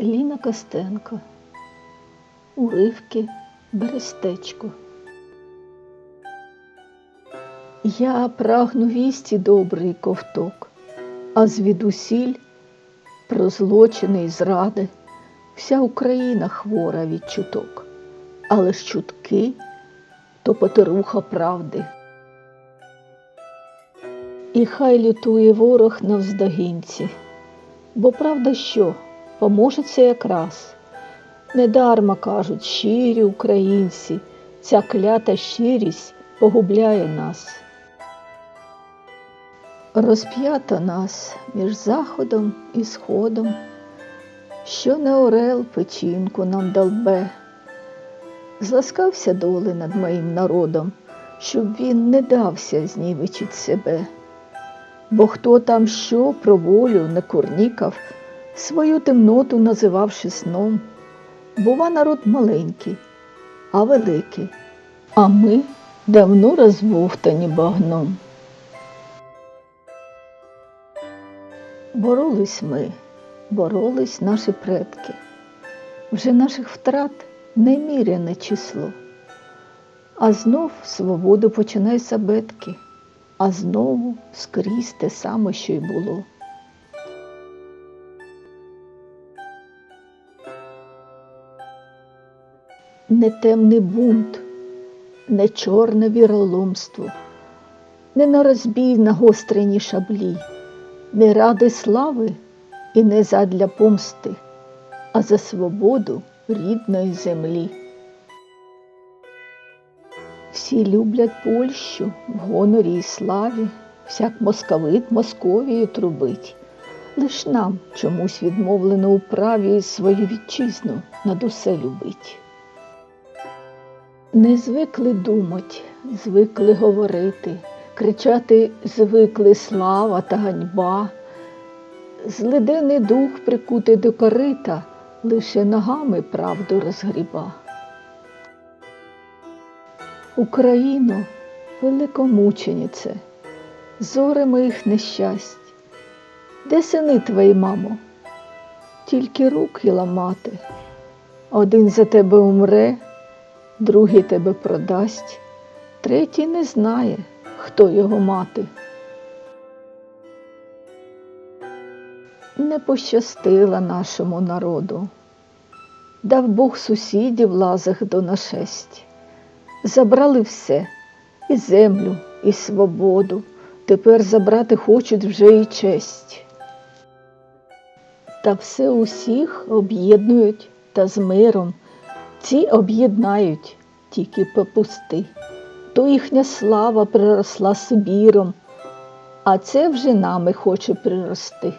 Ліна Костенко. Уривки Берестечко. Я прагну вісті добрий ковток, а звідусіль про злочини і зради вся Україна хвора від чуток, але ж чутки то потеруха правди. І хай лютує ворог навздогінці, бо правда що поможе це якраз. Недарма кажуть щирі українці, ця клята щирість погубляє нас. Розп'ято нас між заходом і сходом, що не орел печінку нам долбе. Зласкався доли над моїм народом, щоб він не дався знівечить себе. Бо хто там що про волю не курнікав, свою темноту називавши сном. Бува народ маленький, а великий, а ми давно розбовтані багном. Боролись ми, боролись наші предки. Вже наших втрат неміряне число. А знов свободу починай сабетки, а знову скрізь те саме, що й було. Не темний бунт, не чорне віроломство, не на розбій на гострені шаблі, не ради слави і не задля помсти, а за свободу рідної землі. Всі люблять Польщу в гонорі і славі, всяк московит Московію трубить. Лиш нам чомусь відмовлено у праві свою вітчизну над усе любить. Не звикли думать, звикли говорити, кричати звикли слава та ганьба. Злидений дух прикутий до корита, лише ногами правду розгріба. Україно, великомученіце, зоре моїх нещасть, де сини твої, мамо? Тільки руки ламати. Один за тебе умре, другий тебе продасть, третій не знає, хто його мати. Не пощастила нашому народу, дав Бог сусідів лазах до нашесть. Забрали все і землю, і свободу. Тепер забрати хочуть вже і честь. Та все усіх об'єднують та з миром. Ці об'єднають тільки попусти. То їхня слава приросла Сибіром, а це вже нами хоче прирости.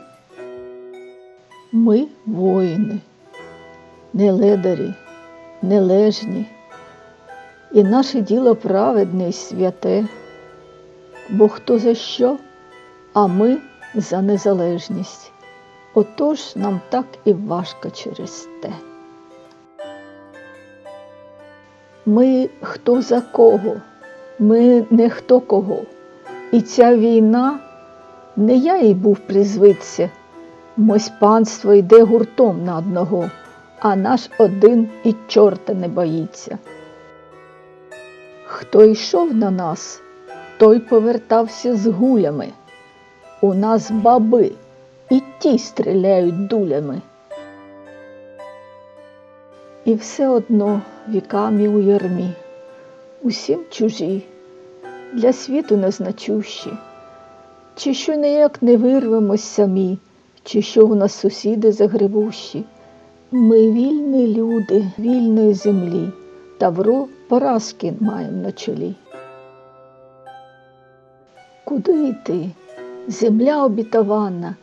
Ми воїни, не ледарі, нележні, і наше діло праведне й святе, бо хто за що, а ми за незалежність. Отож нам так і важко через те. Ми хто за кого, ми не хто кого. І ця війна не я їй був призвиться, мось панство йде гуртом на одного, а наш один і чорта не боїться. Хто йшов на нас, той повертався з гулями. У нас баби і ті стріляють дулями. І все одно віками у ярмі, усім чужі, для світу незначущі, чи що ніяк не вирвемось самі, чи що у нас сусіди загребущі. Ми вільні люди вільної землі, Тавро поразки маємо на чолі. Куди йти? Земля обітована,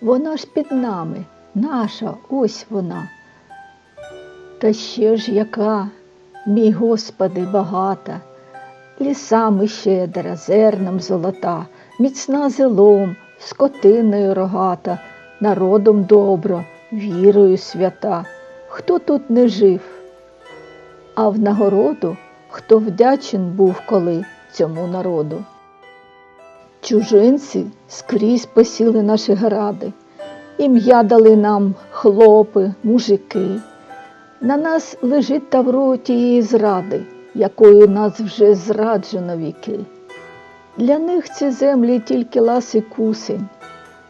вона ж під нами, наша, ось вона. Та ще ж яка, мій Господи, багата, лісами щедра, зерном золота, міцна зелом, скотиною рогата, народом добро, вірою свята. Хто тут не жив? А в нагороду хто вдячен був коли цьому народу. Чужинці скрізь посіли наші гради, ім'я дали нам хлопи, мужики. На нас лежить тавро тієї зради, якою нас вже зраджено віки. Для них ці землі тільки ласий кусень,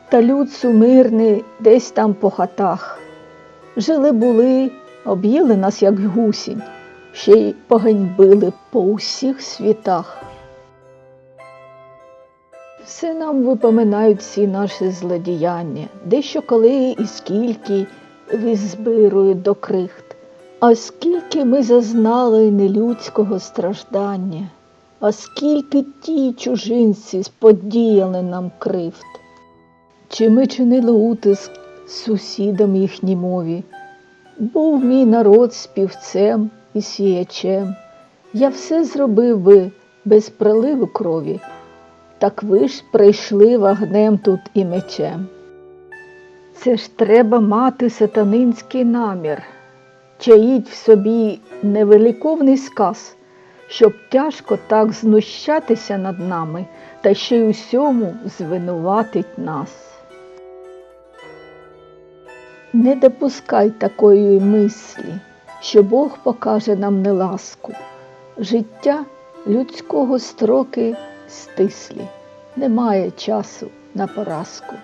та люд сумирний десь там по хатах. Жили були, об'їли нас, як гусінь, ще й поганьбили по усіх світах. Все нам випоминають всі наші злодіяння, дещо коли і скільки визбирують до крихт, а скільки ми зазнали нелюдського страждання, а скільки ті чужинці сподіяли нам кривд. Чи ми чинили утиск сусідам їхній мові? Був мій народ співцем і сіячем. Я все зробив би без проливу крові, так ви ж прийшли вогнем тут і мечем. Це ж треба мати сатанинський намір, чаїть в собі невеликовний сказ, щоб тяжко так знущатися над нами та ще й усьому звинуватить нас. Не допускай такої мислі, що Бог покаже нам неласку. Життя людського строки стислі, немає часу на поразку.